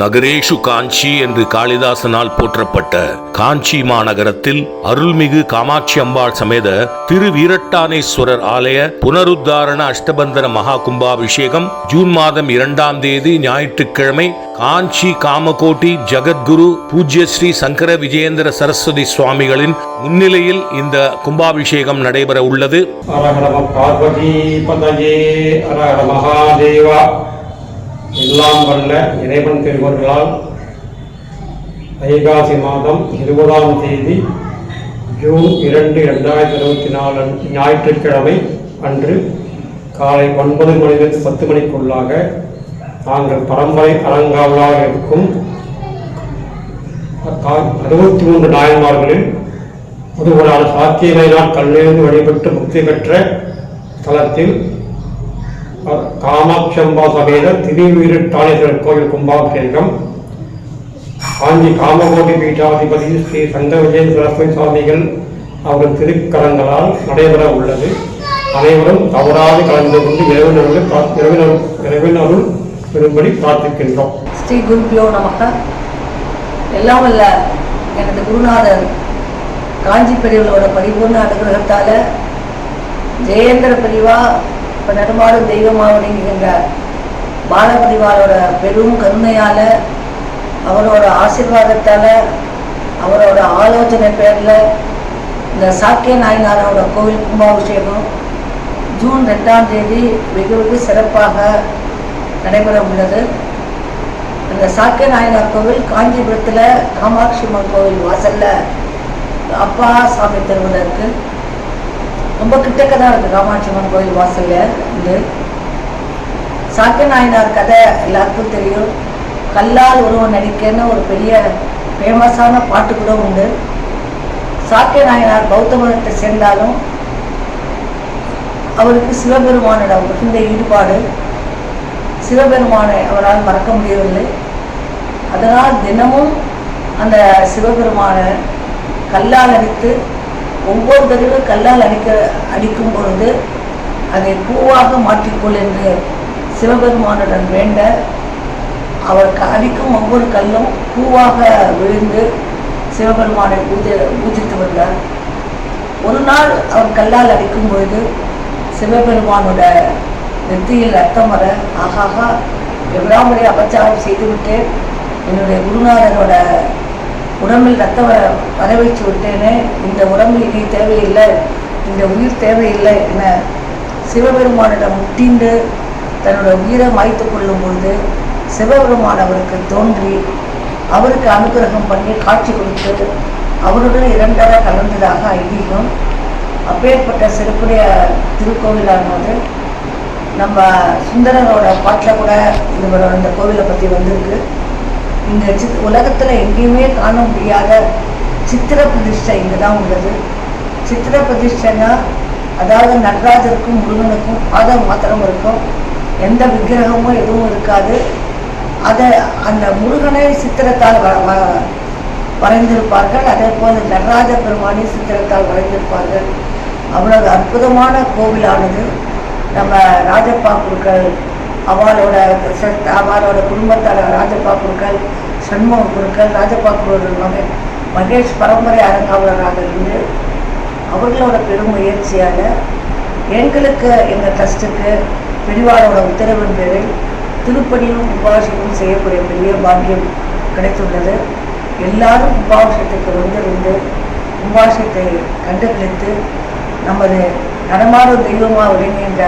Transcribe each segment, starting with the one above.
நகரேஷு காஞ்சி என்று காளிதாசனால் போற்றப்பட்ட காஞ்சி மாநகரத்தில் அருள்மிகு காமாட்சி அம்பாள் சமேத திரு வீரட்டானேஸ்வரர் ஆலய புனருத்தாரண அஷ்டபந்தன மகா கும்பாபிஷேகம் ஜூன் மாதம் இரண்டாம் தேதி ஞாயிற்றுக்கிழமை காஞ்சி காமகோட்டி ஜெகத்குரு பூஜ்ய ஸ்ரீ சங்கர விஜயேந்திர சரஸ்வதி சுவாமிகளின் முன்னிலையில் இந்த கும்பாபிஷேகம் நடைபெற உள்ளது. எல்லாம் வல்ல இறைவன் திருவர்களால் வைகாசி மாதம் இருபதாம் தேதி ஜூன் இரண்டு இரண்டாயிரத்தி இருபத்தி நாலு ஞாயிற்றுக்கிழமை அன்று காலை ஒன்பது மணிலிருந்து பத்து மணிக்குள்ளாக நாங்கள் பரம்பரை அலங்காவலாக இருக்கும் அறுபத்தி மூன்று நாயன்மார்களில் ஒருவரான சாத்தியமையினால் கல்லிருந்து வழிபட்டு முக்தி பெற்ற தலத்தில் காமாட்சம்பா சமேத திருவீரட்டாளேஸ்வரர் கோவில் கும்பாபிஷேகம். காஞ்சி காமகோட்டி பீட்டாதிபதி ஸ்ரீ சங்க விஜய சரஸ்வதி சுவாமிகள் அவர்கள் திருக்கரங்களால் நடைபெற உள்ளது. அனைவரும் தவறாது கலந்து கொண்டு இறைவனர்கள் இறைவனர் இறைவனருள் பெறும்படி பிரார்த்திக்கின்றோம். ஸ்ரீ குருபியோ நமக. எல்லாம் வல்ல எனது குருநாதர் காஞ்சி பெரியவர்களோட பரிபூர்ண அனுகிரகத்தால் ஜெயேந்திர பிரிவா இப்போ நடுமாடும் தெய்வமாக அப்படிங்கிற பாலபதிவாரோட பெரும் கருணையால அவரோட ஆசீர்வாதத்தால அவரோட ஆலோசனை பேரில் இந்த சாக்கிய நாயனாரோட கோவில் கும்பாபிஷேகம் ஜூன் ரெண்டாம் தேதி வெகு வெகு சிறப்பாக நடைபெற உள்ளது. அந்த சாக்கிய நாயனார் கோவில் காஞ்சிபுரத்தில் காமாட்சி அம்மன் கோவில் வாசல்ல அப்பா சாமி தெருவில் ரொம்ப கிட்டக்க தான் இருக்கு. காமாட்சி அம்மன் கோயில் வாசல்ல இது சாக்கிய நாயனார் கதை எல்லாருக்கும் தெரியும். கல்லால் ஒருவன் நடிக்கன்னு ஒரு பெரிய ஃபேமஸான பாட்டு கூட உண்டு. சாக்கிய நாயனார் பௌத்த மதத்தை சேர்ந்தாலும் அவருக்கு சிவபெருமானிடம் மிகுந்த ஈடுபாடு சிவபெருமானை அவரால் மறக்க முடியவில்லை. அதனால் தினமும் அந்த சிவபெருமானை கல்லால் அடித்து ஒவ்வொரு தடவை கல்லால் அடிக்க அடிக்கும் பொழுது அதை பூவாக மாற்றிக்கொள் என்று சிவபெருமானுடன் வேண்ட அவர் க- அடிக்கும் ஒவ்வொரு கல்லும் பூவாக விழுந்து சிவபெருமானை பூஜை பூஜித்து வந்தார். ஒரு நாள் அவர் கல்லால் அடிக்கும் பொழுது சிவபெருமானோட நெத்தியில் ரத்தம் வர ஆகாகா எவ்வளவு அபச்சாரம் செய்துவிட்டு என்னுடைய குருநாதனோட உடம்பில் ரத்தம் வர வர விட்டேனே இந்த உடம்பு இனி தேவையில்லை இந்த உயிர் தேவையில்லை என சிவபெருமானிடம் முட்டிண்டு தன்னோட உயிரை மாய்த்து கொள்ளும் பொழுது சிவபெருமான் அவருக்கு தோன்றி அவருக்கு அனுகிரகம் பண்ணி காட்சி கொடுத்து அவருடன் இரண்டரை கலந்ததாக ஐதீகம். அப்பேற்பட்ட சிறப்புடைய திருக்கோவிலானது நம்ம சுந்தரனோட பாட்டில் கூட இவரோட இந்த கோவிலை பற்றி வந்திருக்கு. இந்த சித் உலகத்தில் எங்கேயுமே காண முடியாத சித்திர பிரதிஷ்டை இங்கே தான் உள்ளது. சித்திர பிரதிஷ்டைனா அதாவது நடராஜருக்கும் முருகனுக்கும் பாதம் மாத்திரம் இருக்கும். எந்த விக்கிரகமும் எதுவும் இருக்காது. அதை அந்த முருகனை சித்திரத்தால் வ- வ- வரைந்திருப்பார்கள். அதே போல் நடராஜ பெருமானை சித்திரத்தால் வரைந்திருப்பார்கள். அவ்வளவு அற்புதமான கோவிலானது நம்ம ராஜப்பா குருக்கள் அவளோட அவளோட குடும்பத்தால் ராஜப்பா குருக்கள் சண்முக குருக்கள் ராஜப்பா குருவர்கள் மகன் மகேஷ் பரம்பரை அரங்காவலராக இருந்து அவர்களோட பெரும் முயற்சியால் எங்களுக்கு எங்கள் ட்ரஸ்ட்டுக்கு பெரிவாரோட உத்தரவின் பேரில் திருப்பணியும் உபாசமும் செய்யக்கூடிய பெரிய பாக்கியம் கிடைத்துள்ளது. எல்லாரும் உபாசத்துக்கு வந்திருந்து உபாசத்தை கண்டுபிடித்து நமது நடமாடும் தெய்வமாக விளங்குகின்ற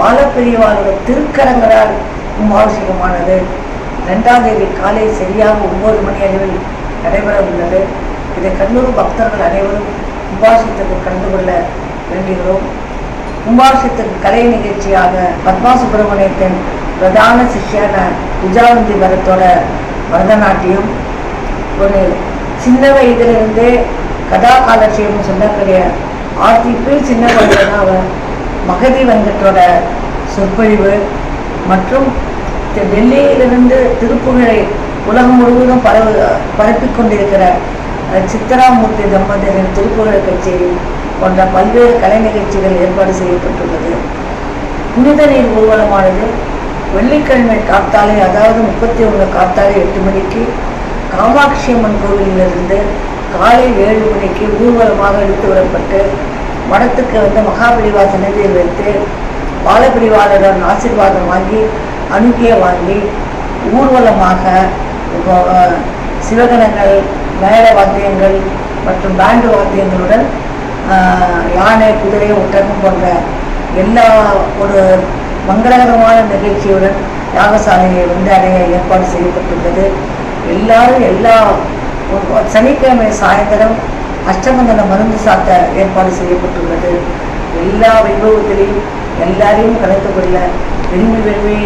பாலப்பெரியவாரோட திருக்கரங்களால் கும்பாபிஷேகமானது. ரெண்டாம் தேதி காலை சரியாக ஒன்பது மணி அளவில் நடைபெற உள்ளது இதை கண்ணூர் பக்தர்கள் அனைவரும் கும்பாபிஷேகத்துக்கு கலந்து கொள்ள வேண்டுகிறோம். கும்பாபிஷேகத்துக்கு கலை நிகழ்ச்சியாக பத்மா சுப்பிரமணியத்தின் பிரதான சிஷியான விஜாவந்தி பரத்தோட பரதநாட்டியம் ஒரு சின்ன வயதிலிருந்தே கதா காலட்சியம் சொல்லக்கூடிய ஆர்த்திப்பு சின்ன வயதுல அவர் மகதி வெங்கட்டோட சொற்பொழிவு மற்றும் டெல்லியிலிருந்து திருப்புகழை உலகம் முழுவதும் பரவு பரப்பிக் கொண்டிருக்கிற சித்தராமூர்த்தி தம்பதியரின் திருப்புகழ் கச்சேரி போன்ற பல்வேறு கலை நிகழ்ச்சிகள் ஏற்பாடு செய்யப்பட்டுள்ளது. புனித நீர் ஊர்வலமானது வெள்ளிக்கிழமை காத்தாலை அதாவது முப்பத்தி ஒன்று காத்தாலை எட்டு மணிக்கு காமாட்சி அம்மன் கோவிலிலிருந்து காலை ஏழு மணிக்கு ஊர்வலமாக எடுத்து வரப்பட்டு மடத்துக்கு வந்து மகாபிரிவா சன்னதியை வைத்து பாலபிரிவாளரிடம் ஆசீர்வாதம் வாங்கி அணுகிய வாங்கி ஊர்வலமாக சிவகணங்கள் மேல வாத்தியங்கள் மற்றும் பேண்டு வாத்தியங்களுடன் யானை குதிரை ஒட்டகம் போன்ற எல்லா ஒரு மங்களகரமான நிகழ்ச்சியுடன் யாகசாலையை வந்து அடைய ஏற்பாடு செய்யப்பட்டுள்ளது எல்லாரும் எல்லா சனிக்கிழமை சாயந்தரம் அஷ்டமங்கல மருந்து சாத்த ஏற்பாடு செய்யப்பட்டுள்ளது. எல்லா வைபவத்திலையும் எல்லாரையும் கலந்து கொள்ள விரும்பி விரும்பி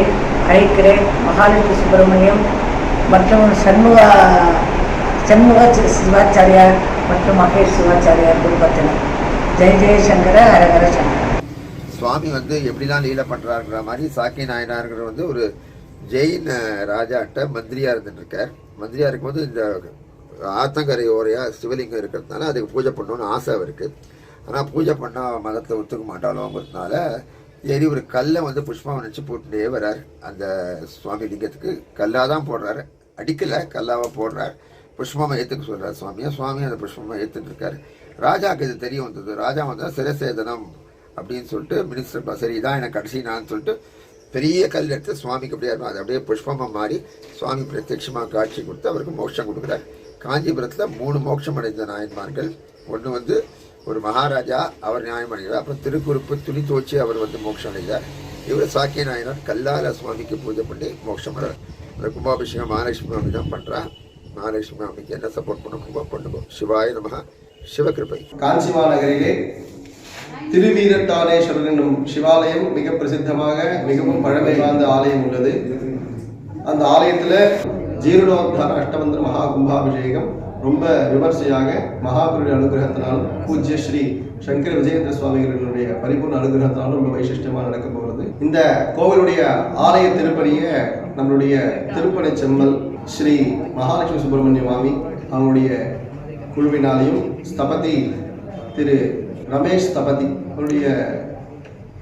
அழைக்கிறேன். மகாலட்சுமி சுப்பிரமணியம் மற்றும் சண்முக சண்முக சிவாச்சாரியார் மற்றும் மகேஷ் சிவாச்சாரியார் குடும்பத்தினர். ஜெய ஜெயசங்கர ஹரஹர சங்கர. சுவாமி வந்து எப்படிலாம் லீலை பண்ணுறாருங்கிற மாதிரி சாக்கி நாயனாருங்கிற வந்து ஒரு ஜெயின் ராஜாட்ட மந்திரியாக இருந்துட்டு இருக்கார். மந்திரியாக இருக்கும்போது இந்த ஆத்தங்கரை ஓரையாக சிவலிங்கம் இருக்கிறதுனால அதுக்கு பூஜை பண்ணணும்னு ஆசை அவருக்கு. ஆனால் பூஜை பண்ணால் மதத்தை ஒத்துக்க மாட்டாளோங்கிறதுனால ஏறி ஒரு கல்லை வந்து புஷ்பம் நினச்சி போட்டுட்டே வர்றார் அந்த சுவாமி லிங்கத்துக்கு கல்லாக தான் போடுறாரு. அடிக்கலை கல்லாவா போடுறார். புஷ்பமாக ஏற்றுக்க சொல்கிறார் சுவாமியை சுவாமி அந்த புஷ்பமாக ஏற்றுட்டு இருக்காரு? ராஜாவுக்கு இது தெரிய வந்தது. ராஜா வந்தால் சிரசேதனம் அப்படின்னு சொல்லிட்டு மினிஸ்டர் சரி இதான் எனக்கு கடைசி நான் சொல்லிட்டு பெரிய கல் எடுத்து சுவாமிக்கு அப்படியே இருக்கும் அது அப்படியே புஷ்பமாக மாறி சுவாமி பிரத்யட்சமாக காட்சி கொடுத்து அவருக்கு மோட்சம் கொடுக்குறாரு. காஞ்சிபுரத்தில் மூணு மோட்சம் அடைந்த நாயன்மார்கள் ஒன்று வந்து ஒரு மகாராஜா அவர் நியாயம் அடைகிறார் அப்புறம் திருக்குறுப்பு துணி துவச்சி அவர் வந்து மோட்சம் அடைந்தார் இவர் சாக்கிய நாயனார் கல்லால சுவாமிக்கு பூஜை பண்ணி மோட்சம் அடைறார் அந்த கும்பாபிஷேகம் மகாலட்சுமி மாமி தான் பண்ணுறா மகாலட்சுமி மாமிக்கு என்ன சப்போர்ட் பண்ண பண்ணுவோம். சிவாய நமக சிவகிருபை. காஞ்சி மாநகரிலே திருவீரட்டானேஸ்வரர் என்னும் சிவாலயம் மிக பிரசித்தமாக மிகவும் பழமை வாய்ந்த ஆலயம் உள்ளது. அந்த ஆலயத்தில் ஜீரணோத்தார அஷ்டமந்திர மகா கும்பாபிஷேகம் ரொம்ப விமர்சையாக மகாகுருடைய அனுகிரகத்தினாலும் பூஜ்ய ஸ்ரீ சங்கர விஜயேந்திர சுவாமிகளுடைய பரிபூர்ண அனுகிரகத்தினாலும் ரொம்ப வைசிஷ்டமாக நடக்க போகிறது இந்த கோவிலுடைய ஆலய திருப்பணியை நம்மளுடைய திருப்பணி செம்மல் ஸ்ரீ மகாலட்சுமி சுப்பிரமணிய மாமி அவங்களுடைய குழுவினாலையும் ஸ்தபதி திரு ரமேஷ் ஸ்தபதி அவருடைய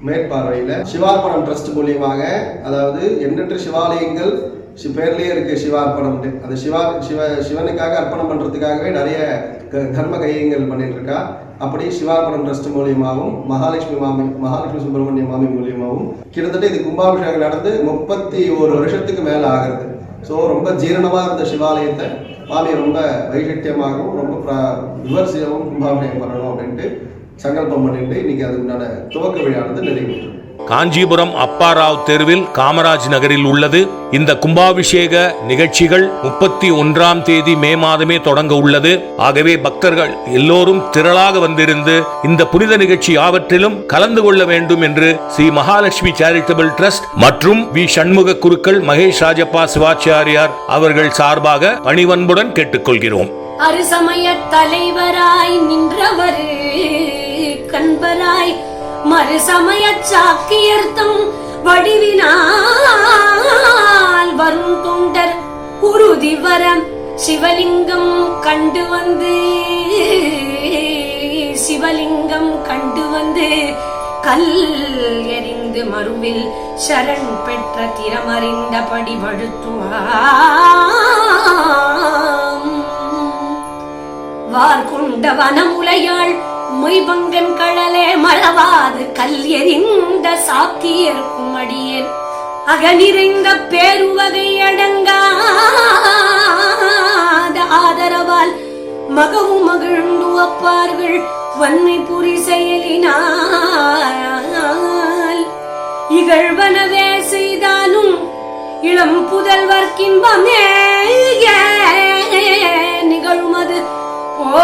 மேற்பார்வையில் சிவார்ப்பணம் ட்ரஸ்ட் மூலியமாக அதாவது எண்ணற்ற சிவாலயங்கள் பேர்லேயே பேர்லயே சிவா சிவார்ப்பணம் அந்த சிவா சிவ சிவனுக்காக அர்ப்பணம் பண்ணுறதுக்காகவே நிறைய க- தர்ம கையங்கள் பண்ணிட்டு இருக்கா அப்படி சிவார்ப்பணம் ட்ரஸ்ட் மூலியமாகவும் மகாலட்சுமி மாமி மகாலட்சுமி சுப்பிரமணிய மாமி மூலியமாகவும் கிட்டத்தட்ட இது கும்பாபிஷேகம் நடந்து முப்பத்தி ஒரு வருஷத்துக்கு மேலே ஆகிறது. ஸோ ரொம்ப ஜீரணமாக இருந்த சிவாலயத்தை மாமி ரொம்ப வைஷட்டியமாகவும் ரொம்ப பிர- விமர்சையாகவும் கும்பாபிஷேகம் பண்ணணும் அப்படின்ட்டு சங்கல்பம் பண்ணிட்டு இன்னைக்கு அதுக்குண்டான துவக்க விழானது நிறைவேற்றும் காஞ்சிபுரம் அப்பாராவ் தெருவில் காமராஜ் நகரில் உள்ளது. இந்த கும்பாபிஷேக நிகழ்ச்சிகள் முப்பத்தி ஒன்றாம் தேதி மே மாதமே தொடங்க உள்ளது. ஆகவே பக்தர்கள் எல்லோரும் திரளாக வந்திருந்து இந்த புனித நிகழ்ச்சி யாவற்றிலும் கலந்து கொள்ள வேண்டும் என்று ஸ்ரீ மகாலட்சுமி சேரிட்டபிள் ட்ரஸ்ட் மற்றும் வி. சண்முக குருக்கள் மகேஷ் ராஜப்பா சிவாச்சாரியார் அவர்கள் சார்பாக பணிவன்புடன் கேட்டுக்கொள்கிறோம். அருசமய தலைவராய் நின்றவர் கண்பராய் மறுசமய சாக்கியர்த்தம் வடிவினால் வரும் தொண்டர் உறுதி வரம் சிவலிங்கம் கண்டு வந்து சிவலிங்கம் கண்டு வந்து கல் எறிந்து மறுவில் சரண் பெற்ற திறமறிந்தபடி வழுத்துவார் வார் கொண்ட வனமுலையாள் மொய்பங்கன் கழலே மழவாது கல் எறிந்த சாக்கியர்க்கும் அடியேன் அகநிறைந்த பேருவகை அடங்காத ஆதரவால் மகவும் மகிழ்ந்து அப்பார்கள் வன்மை புரி செயலினால். இகழ்வனவே செய்தாலும் இளம் புதல்வர்க்கின்பமே நிகழுமது. ஓ